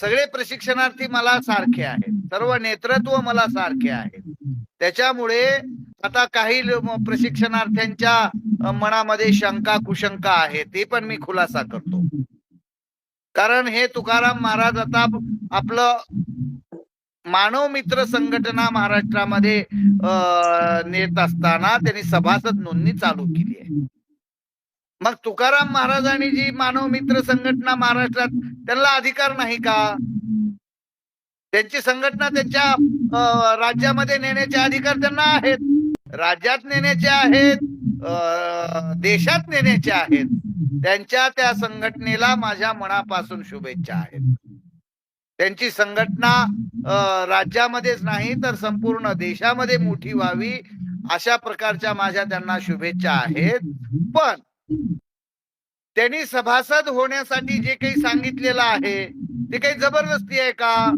सगळे प्रशिक्षणार्थी मला सारखे आहेत. सर्व नेतृत्व मला सारखे आहेत. त्याच्यामुळे आता काही प्रशिक्षणार्थ्यांच्या मनामध्ये शंका कुशंका आहे ते पण मी खुलासा करतो. कारण हे तुकाराम महाराज आता आपलं मानव मित्र संघटना महाराष्ट्रामध्ये नेत असताना त्यांनी सभासद नोंदणी चालू केली आहे. मग तुकाराम महाराजांनी जी मानव मित्र संघटना महाराष्ट्रात त्यांना अधिकार नाही का? त्यांची संघटना त्यांच्या राज्यामध्ये नेण्याचे अधिकार त्यांना आहेत. राज्यात नेण्याचे आहेत देशात नेण्याचे आहेत. त्यांच्या त्या संघटनेला माझ्या मनापासून शुभेच्छा आहेत. त्यांची संघटना राज्यामध्येच नाही तर संपूर्ण देशामध्ये मोठी व्हावी अशा प्रकारच्या माझ्या त्यांना शुभेच्छा आहेत. पण त्यांनी सभासद होण्यासाठी जे काही सांगितलेलं आहे ते काही जबरदस्ती आहे का?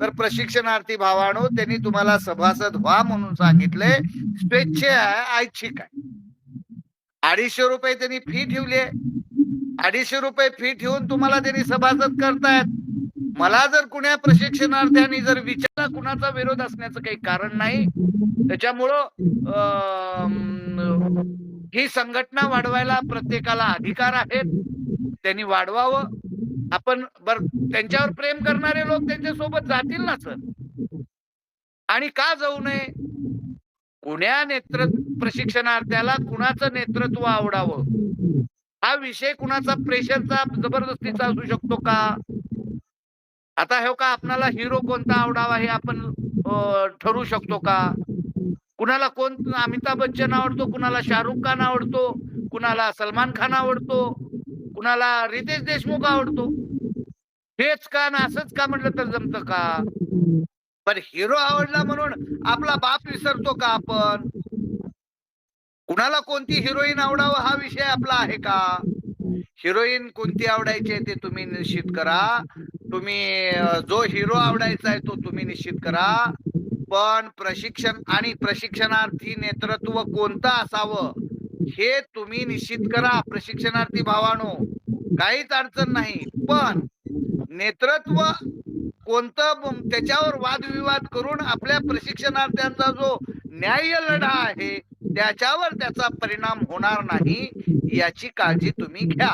तर प्रशिक्षणार्थी भावानो त्यांनी तुम्हाला सभासद व्हा म्हणून सांगितलंय स्वेच्छे आहे ऐच्छिक आहे. अडीचशे रुपये त्यांनी फी ठेवली आहे. अडीचशे रुपये फी ठेवून तुम्हाला त्यांनी सभासद करतायत. मला जर कुण्या प्रशिक्षणार्थ्यांनी जर विचारला कुणाचा विरोध असण्याचं काही कारण नाही. त्याच्यामुळं ही संघटना वाढवायला प्रत्येकाला अधिकार आहेत. त्यांनी वाढवावं. आपण बर त्यांच्यावर प्रेम करणारे लोक त्यांच्यासोबत जातील ना सर? आणि का जाऊ नये? कुण्या नेतृ प्रशिक्षणार्थ्याला कुणाचं नेतृत्व आवडावं? हा विषय कुणाचा प्रेशरचा जबरदस्तीचा असू शकतो का? आता हे का आपणाला हिरो कोणता आवडावा हे आपण ठरू शकतो का? कुणाला कोण अमिताभ बच्चन आवडतो कुणाला शाहरुख खान आवडतो कुणाला सलमान खान आवडतो कुणाला रितेश देशमुख आवडतो. हेच का ना असंच का म्हटलं तर जमतं का? पण हिरो आवडला म्हणून आपला बाप विसरतो का आपण? कुणाला कोणती हिरोईन आवडावं हा विषय आपला आहे का? हिरोईन कोणती आवडायची आहे ते तुम्ही निश्चित करा. तुम्ही जो हिरो आवडायचा आहे तो तुम्ही निश्चित करा. पण प्रशिक्षण आणि प्रशिक्षणार्थी नेतृत्व कोणतं असावं हे तुम्ही निश्चित करा प्रशिक्षणार्थी भावानो. काहीच अडचण नाही पण नेतृत्व कोणतं त्याच्यावर वादविवाद करून आपल्या प्रशिक्षणार्थ्यांचा जो न्याय लढा आहे त्याच्यावर त्याचा परिणाम होणार नाही याची काळजी तुम्ही घ्या.